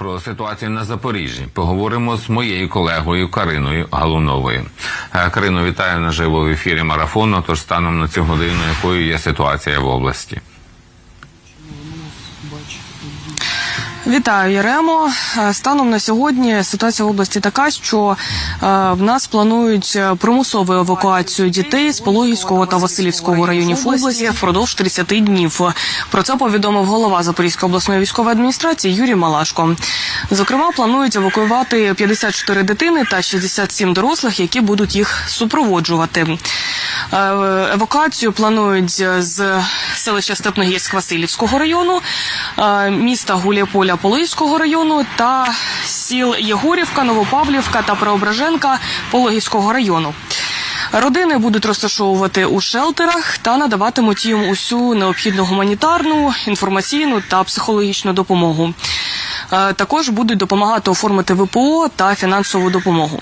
про ситуацію на Запоріжжі. Поговоримо з моєю колегою Кариною Галуновою. Карину, Карино, вітаю наживо в ефірі марафону. Тож станом на цю годину, якою є ситуація в області? Вітаю, Яремо. Е, Станом на сьогодні ситуація в області така, що е, в нас планують е, примусову евакуацію дітей з Пологівського та Васильівського районів області впродовж 30 днів. Про це повідомив голова Запорізької обласної військової адміністрації Юрій Малашко. Зокрема, планують евакуювати 54 дитини та 67 дорослих, які будуть їх супроводжувати. Евакуацію планують з селища Степногірськ Васильівського району, міста Гуляполя Пологівського району та сіл Єгорівка, Новопавлівка та Преображенка Пологівського району. Родини будуть розташовувати у шелтерах та надаватимуть їм усю необхідну гуманітарну, інформаційну та психологічну допомогу. Е, Також будуть допомагати оформити ВПО та фінансову допомогу.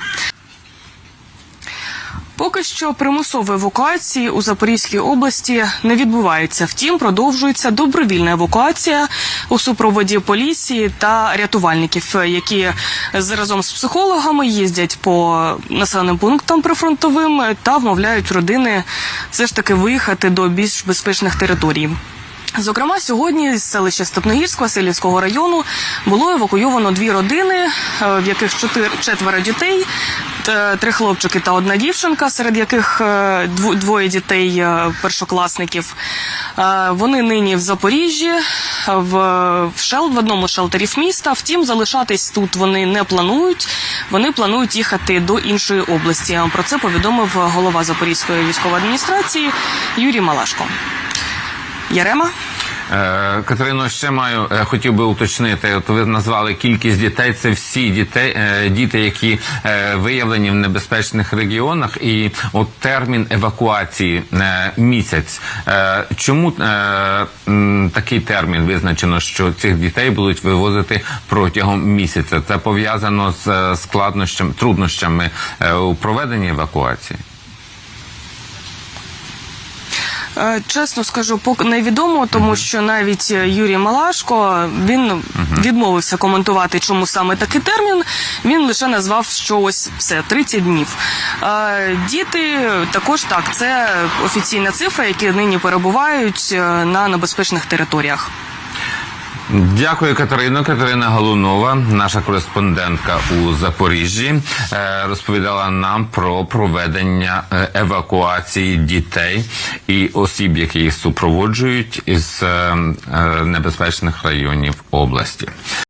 Поки що примусової евакуації у Запорізькій області не відбувається. Втім, продовжується добровільна евакуація у супроводі поліції та рятувальників, які разом з психологами їздять по населеним пунктам прифронтовим та вмовляють родини все ж таки виїхати до більш безпечних територій. Зокрема, сьогодні з селища Степногірськ Васильівського району було евакуйовано дві родини, е, в яких чотир, четверо дітей, три хлопчики та одна дівчинка, серед яких е, двоє дітей е, першокласників. Вони нині в Запоріжжі, в, в, шел, в одному з шелтерів міста. Втім, залишатись тут вони не планують. Вони планують їхати до іншої області. Про це повідомив голова Запорізької військової адміністрації Юрій Малашко. Ярема. Е, Катерино, ще маю е, хотів би уточнити. От ви назвали кількість дітей. Це всі дітей, е, діти, які виявлені в небезпечних регіонах, і от термін евакуації місяць. Чому такий термін визначено, що цих дітей будуть вивозити протягом місяця? Це пов'язано з складнощами, труднощами у проведенні евакуації. Чесно скажу, поки невідомо, тому що навіть е, Юрій Малашко він відмовився коментувати, чому саме такий термін. Він лише назвав, що ось все 30 днів. Е, Діти також так, це офіційна цифра, які нині перебувають е, на небезпечних територіях. Дякую, Катерино. Катерина Галунова, наша кореспондентка у Запоріжжі, е, розповідала нам про проведення е, евакуації дітей і осіб, які їх супроводжують із е, небезпечних районів області.